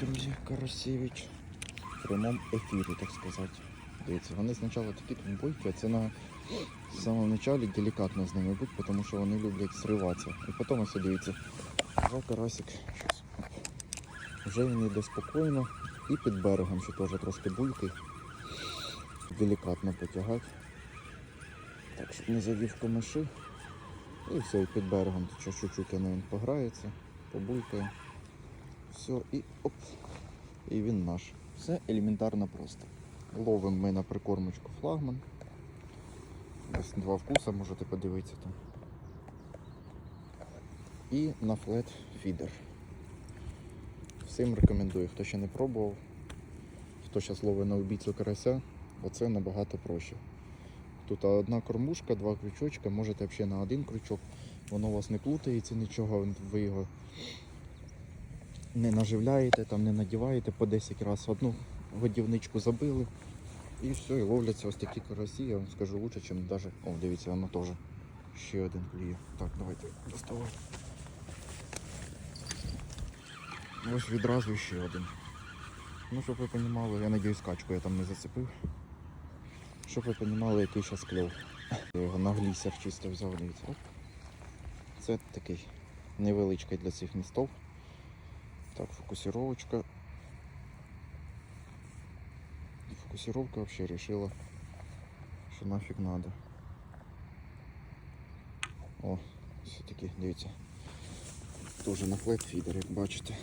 друзі, Карасєвич. В прямому ефірі, так сказати. Дивіться, вони спочатку такі тут а це на самому початку делікатно з ними бути, тому що вони люблять зриватися. І потім ось дивіться, вже карасик вже він йде спокійно і під берегом ще теж трошки буйки. Делікатно потягати. Так, щоб не завів комиши. І все, і під берегом чуть-чуть він пограється, побулькає. Все, і оп. І він наш. Все елементарно просто. Ловимо ми на прикормочку флагман. Ось два вкуса, можете подивитися там. І на флет фідер. Всім рекомендую, хто ще не пробував, хто зараз ловить на убійцю карася, оце набагато проще. Тут одна кормушка, два крючочка, можете взагалі на один крючок, воно у вас не плутається нічого, ви його не наживляєте, там не надіваєте по 10 разів одну годівничку забили. І все, і ловляться ось такі карасі, я вам скажу лучше, ніж навіть. О, дивіться, воно теж. Ще один клює. Так, давайте доставай. Ось відразу ще один. Ну, щоб ви розуміли, я надіюсь, качку я там не зацепив. Щоб ви розуміли, який зараз кльов. Я його на глісер чисто взяв, дивіться. Це такий невеличкий для цих містов. Так, фокусировочка. Фокусировка вообще решила, що нафіг надо. О, все-таки, дивіться. Тоже на флет фідер, як бачите.